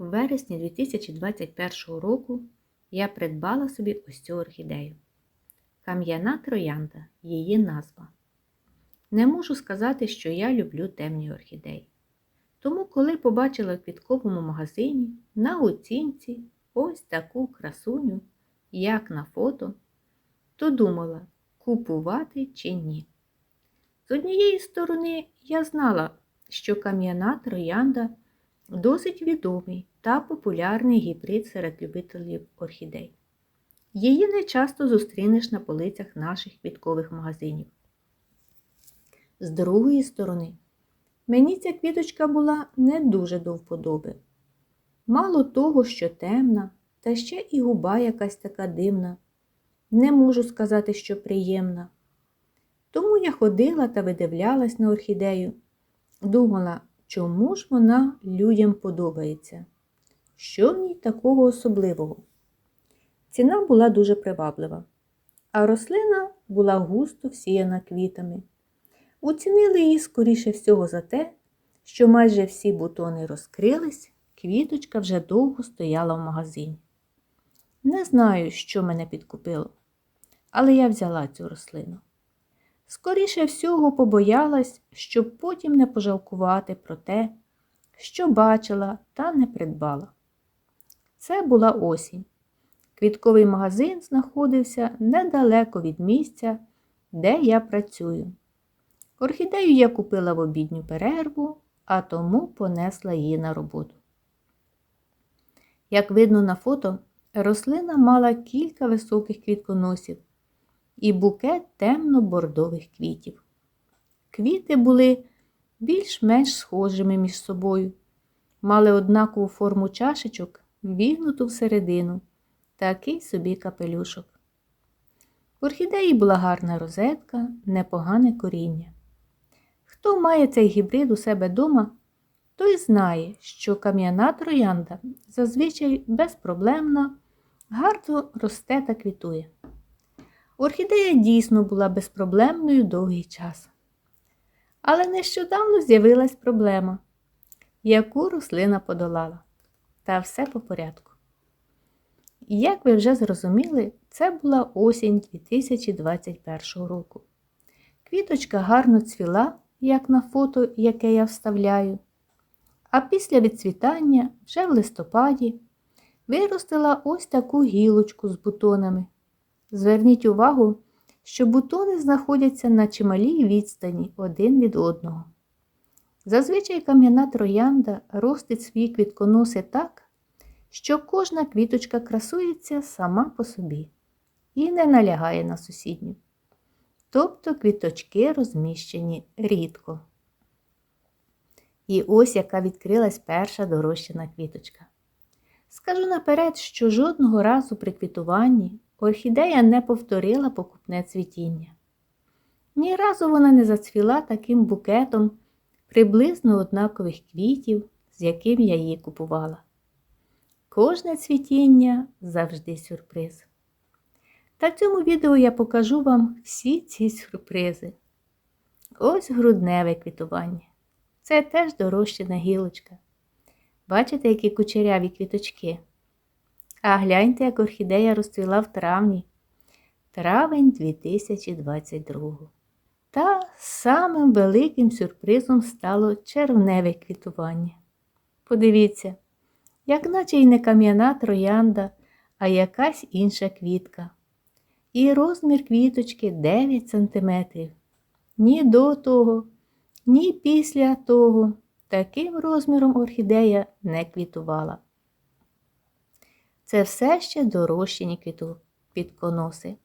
У вересні 2021 року я придбала собі ось цю орхідею. Кам'яна троянда її назва. Не можу сказати, що я люблю темні орхідеї. Тому, коли побачила в квітковому магазині на оцінці ось таку красуню, як на фото, то думала, купувати чи ні. З однієї сторони, я знала, що кам'яна троянда досить відомий та популярний гібрид серед любителів орхідей. Її не часто зустрінеш на полицях наших квіткових магазинів. З другої сторони, мені ця квіточка була не дуже до вподоби. Мало того, що темна, та ще і губа якась така дивна. Не можу сказати, що приємна. Тому я ходила та видивлялась на орхідею, думала, чому ж вона людям подобається? Що в ній такого особливого? Ціна була дуже приваблива, а рослина була густо всіяна квітами. Уцінили її, скоріше всього, за те, що майже всі бутони розкрились, квіточка вже довго стояла в магазині. Не знаю, що мене підкупило, але я взяла цю рослину. Скоріше всього побоялась, щоб потім не пожалкувати про те, що бачила та не придбала. Це була осінь. Квітковий магазин знаходився недалеко від місця, де я працюю. Орхідею я купила в обідню перерву, а тому понесла її на роботу. Як видно на фото, рослина мала кілька високих квітконосів і букет темно-бордових квітів. Квіти були більш-менш схожими між собою, мали однакову форму чашечок, вігнуту всередину, такий собі капелюшок. В орхідеї була гарна розетка, непогане коріння. Хто має цей гібрид у себе дома, той знає, що кам'яна троянда зазвичай безпроблемна, гарно росте та квітує. Орхідея дійсно була безпроблемною довгий час. Але нещодавно з'явилась проблема, яку рослина подолала. Та все по порядку. Як ви вже зрозуміли, це була осінь 2021 року. Квіточка гарно цвіла, як на фото, яке я вставляю. А після відцвітання, вже в листопаді, виростила ось таку гілочку з бутонами. Зверніть увагу, що бутони знаходяться на чималій відстані один від одного. Зазвичай кам'яна троянда ростить свої квітконоси так, що кожна квіточка красується сама по собі і не налягає на сусідню. Тобто квіточки розміщені рідко. І ось яка відкрилась перша дорощена квіточка. Скажу наперед, що жодного разу при квітуванні орхідея не повторила покупне цвітіння. Ні разу вона не зацвіла таким букетом приблизно однакових квітів, з яким я її купувала. Кожне цвітіння завжди сюрприз. Та в цьому відео я покажу вам всі ці сюрпризи. Ось грудневе квітування. Це теж дорощена гілочка. Бачите, які кучеряві квіточки? А гляньте, як орхідея розцвіла в травні. Травень 2022. Та самим великим сюрпризом стало червневе квітування. Подивіться, як наче й не кам'яна троянда, а якась інша квітка. І розмір квіточки 9 см. Ні до того, ні після того таким розміром орхідея не квітувала. Це все ще дорощені квітконоси.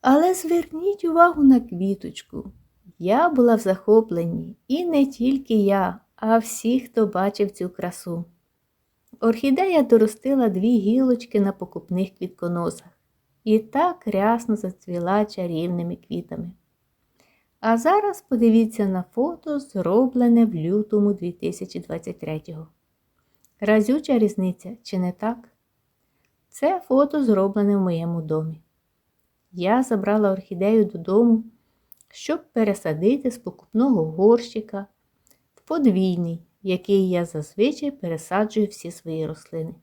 Але зверніть увагу на квіточку. Я була в захопленні, і не тільки я, а всі, хто бачив цю красу. Орхідея доростила дві гілочки на покупних квітконосах і так рясно зацвіла чарівними квітами. А зараз подивіться на фото, зроблене в лютому 2023-го. Разюча різниця, чи не так? Це фото зроблене в моєму домі. Я забрала орхідею додому, щоб пересадити з покупного горщика в подвійний який я зазвичай пересаджую всі свої рослини.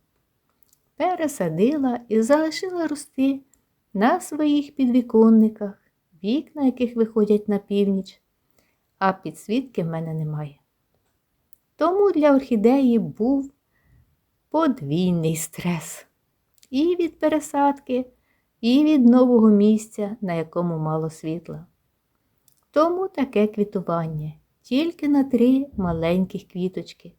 Пересадила і залишила рости на своїх підвіконниках, вікна яких виходять на північ, а підсвітки в мене немає. Тому для орхідеї був подвійний стрес і від пересадки, і від нового місця, на якому мало світла. Тому таке квітування тільки на три маленьких квіточки.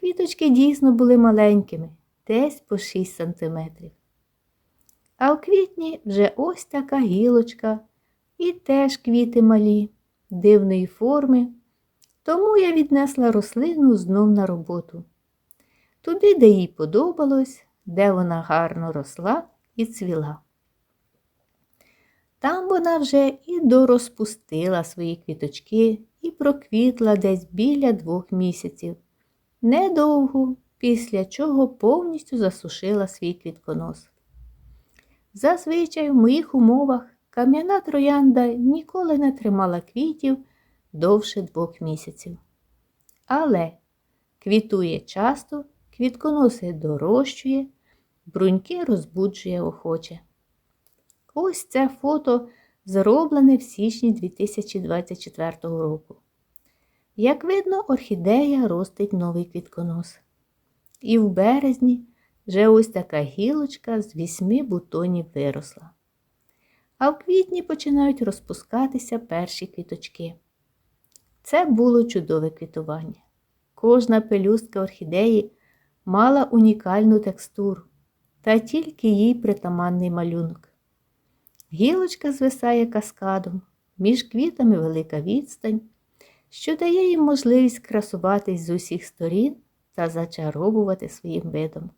Квіточки дійсно були маленькими, десь по 6 сантиметрів. А в квітні вже ось така гілочка і теж квіти малі, дивної форми. Тому я віднесла рослину знов на роботу. Туди, де їй подобалось, де вона гарно росла і цвіла. Там вона вже і дорозпустила свої квіточки і проквітла десь біля двох місяців. Недовго, після чого повністю засушила свій квітконос. Зазвичай в моїх умовах кам'яна троянда ніколи не тримала квітів довше двох місяців. Але квітує часто, квітконоси дорощує, бруньки розбуджує охоче. Ось це фото зроблене в січні 2024 року. Як видно, орхідея ростить новий квітконос. І в березні вже ось така гілочка з вісьми бутонів виросла. А в квітні починають розпускатися перші квіточки. Це було чудове квітування. Кожна пелюстка орхідеї мала унікальну текстуру та тільки їй притаманний малюнок. Гілочка звисає каскадом, між квітами велика відстань, що дає їм можливість красуватись з усіх сторін та зачаровувати своїм видом.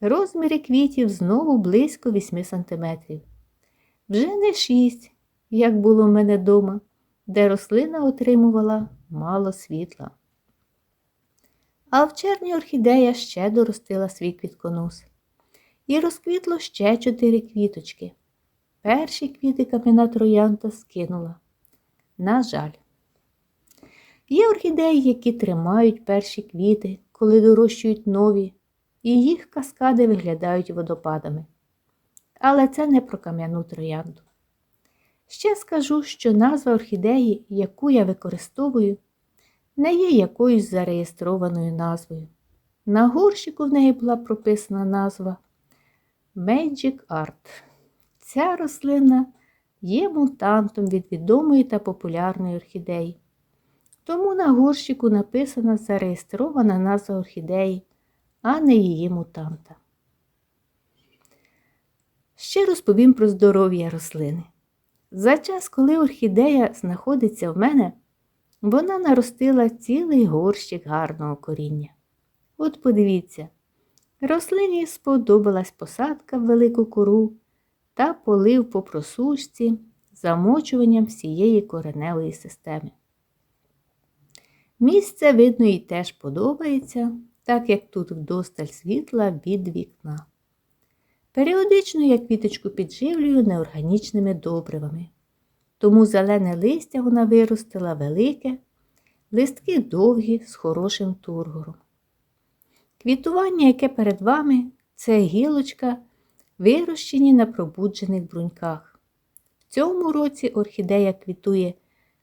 Розміри квітів знову близько 8 см. Вже не 6, як було в мене вдома, де рослина отримувала мало світла. А в червні орхідея ще доростила свій квітконос. І розквітло ще чотири квіточки. Перші квіти кам'яна троянта скинула. На жаль, є орхідеї, які тримають перші квіти, коли дорощують нові, і їх каскади виглядають водопадами. Але це не про кам'яну троянду. Ще скажу, що назва орхідеї, яку я використовую, не є якоюсь зареєстрованою назвою. На горщику в неї була прописана назва Magic Art. Ця рослина є мутантом від відомої та популярної орхідеї. Тому на горщику написана зареєстрована назва орхідеї, а не її мутанта. Ще розповім про здоров'я рослини. За час, коли орхідея знаходиться в мене, вона наростила цілий горщик гарного коріння. От подивіться, рослині сподобалась посадка в велику кору та полив по просушці замочуванням всієї кореневої системи. Місце, видно, їй теж подобається, так як тут вдосталь світла від вікна. Періодично я квіточку підживлюю неорганічними добривами, тому зелене листя вона виростила велике, листки довгі з хорошим тургором. Квітування, яке перед вами, це гілочка вирощені на пробуджених бруньках. В цьому році орхідея квітує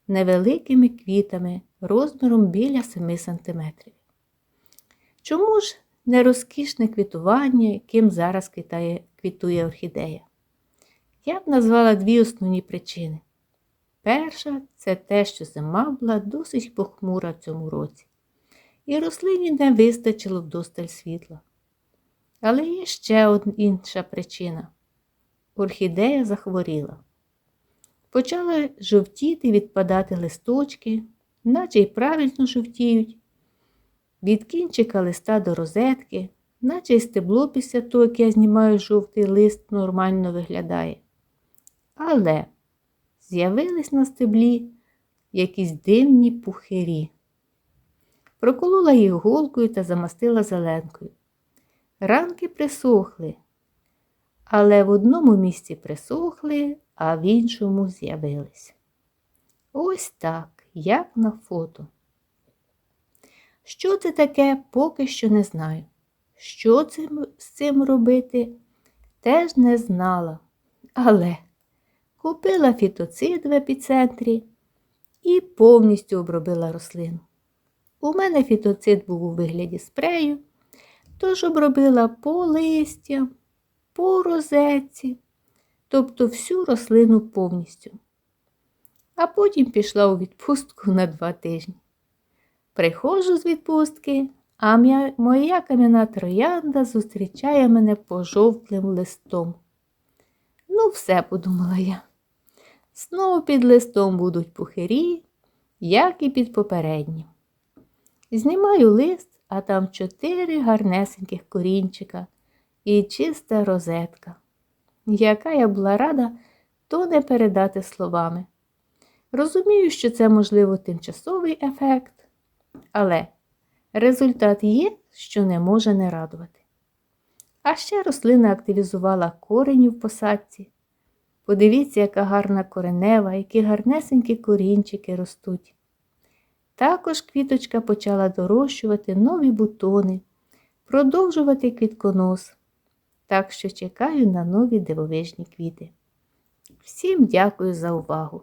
невеликими квітами розміром біля 7 см. Чому ж не розкішне квітування, яким зараз квітає, квітує орхідея? Я б назвала дві основні причини. Перша це те, що зима була досить похмура в цьому році, і рослині не вистачило вдосталь світла. Але є ще інша причина. Орхідея захворіла. Почали жовтіти відпадати листочки, наче й правильно жовтіють. Від кінчика листа до розетки, наче й стебло після того, як я знімаю жовтий лист, нормально виглядає. Але з'явились на стеблі якісь дивні пухирі. Проколола їх голкою та замастила зеленкою. Ранки присохли, але в одному місці присохли, а в іншому з'явились. Ось так, як на фото. Що це таке, поки що не знаю. Що цим, з цим робити, теж не знала. Але купила фітоцид в епіцентрі і повністю обробила рослину. У мене фітоцид був у вигляді спрею, тож обробила по листям, по розетці, тобто всю рослину повністю. А потім пішла у відпустку на два тижні. Приходжу з відпустки, а моя кам'яна троянда зустрічає мене пожовклим листом. Ну, все, подумала я. Знову під листом будуть пухирі, як і під попереднім. Знімаю лист, а там чотири гарнесеньких корінчика і чиста розетка. Яка я була рада, то не передати словами. Розумію, що це, можливо, тимчасовий ефект, але результат є, що не може не радувати. А ще рослина активізувала корені в посадці. Подивіться, яка гарна коренева, які гарнесенькі корінчики ростуть. Також квіточка почала дорощувати нові бутони, продовжувати квітконос. Так що чекаю на нові дивовижні квіти. Всім дякую за увагу!